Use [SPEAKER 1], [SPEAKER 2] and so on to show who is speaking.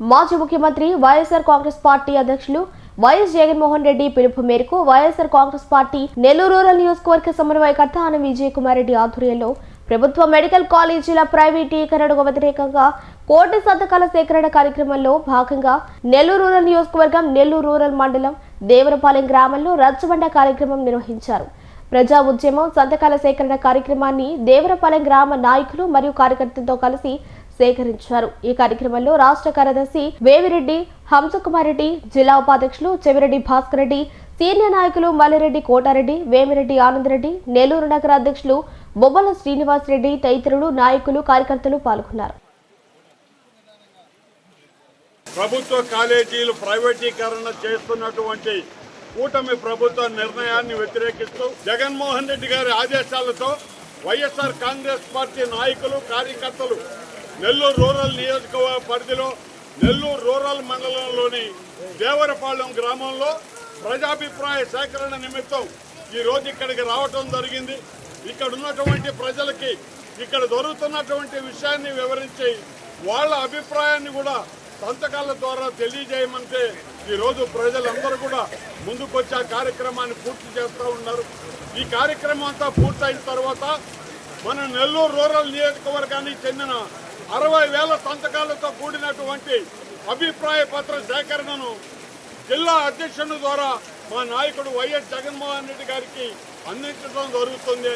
[SPEAKER 1] మాజీ ముఖ్యమంత్రి వైఎస్ఆర్ కాంగ్రెస్ పార్టీ అధ్యక్షులు వైఎస్ జగన్మోహన్ రెడ్డి పిలుపు మేరకు YSR Congress party Nellore rural నియోజకవర్గ సమన్వయకర్త ఆన విజయ్ కుమార్ రెడ్డి ఆధ్వర్యంలో ప్రభుత్వ మెడికల్ కాలేజీల ప్రైవేటీకరణకు వ్యతిరేకంగా కోటి సంతకాల సేకరణ కార్యక్రమంలో భాగంగా నెల్లూరు రూరల్ నియోజకవర్గం నెల్లూరు రూరల్ మండలం దేవరపాలెం గ్రామంలో రచ్చబండ కార్యక్రమం నిర్వహించారు. ప్రజా ఉద్యమం సంతకాల సేకరణ కార్యక్రమాన్ని దేవరపాలెం గ్రామ నాయకులు మరియు కార్యకర్తలతో కలిసి సేకరించారు. ఈ కార్యక్రమంలో రాష్ట్ర కార్యదర్శి వేమిరెడ్డి హంసకుమారెడ్డి జిల్లా ఉపాధ్యక్షులు చెవిరెడ్డి భాస్కర్ రెడ్డి సీనియర్ నాయకులు మల్లిరెడ్డి కోటారెడ్డి వేమిరెడ్డి ఆనందరెడ్డి నెల్లూరు నగర అధ్యక్షులు బొబ్బల శ్రీనివాస్ రెడ్డి తదితరులు నాయకులు కార్యకర్తలు పాల్గొన్నారు.
[SPEAKER 2] ప్రభుత్వ కాలేజీలు ప్రైవేటీకరణ చేస్తున్నటువంటి కూటమి ప్రభుత్వ నిర్ణయాన్ని వ్యతిరేకిస్తూ జగన్మోహన్ రెడ్డి గారి ఆదేశాలతో వైఎస్ఆర్ కాంగ్రెస్ పార్టీ నాయకులు కార్యకర్తలు నెల్లూరు రూరల్ నియోజకవర్గ పరిధిలో నెల్లూరు రూరల్ మండలంలోని దేవరపాలెం గ్రామంలో ప్రజాభిప్రాయ సేకరణ నిమిత్తం ఈ రోజు ఇక్కడికి రావటం జరిగింది. ఇక్కడ ఉన్నటువంటి ప్రజలకి ఇక్కడ దొరుకుతున్నటువంటి విషయాన్ని వివరించి వాళ్ళ అభిప్రాయాన్ని కూడా సంతకాల ద్వారా తెలియజేయమంటే ఈరోజు ప్రజలందరూ కూడా ముందుకొచ్చి ఆ కార్యక్రమాన్ని పూర్తి చేస్తూ ఉన్నారు. ఈ కార్యక్రమం అంతా పూర్తయిన తర్వాత మన నెల్లూరు రూరల్ నియోజకవర్గానికి చెందిన అరవై వేల సంతకాలతో కూడినటువంటి అభిప్రాయ పత్ర సేకరణను జిల్లా అధ్యక్షుని ద్వారా మా నాయకుడు వైఎస్ జగన్మోహన్ రెడ్డి గారికి అందించడం జరుగుతుంది.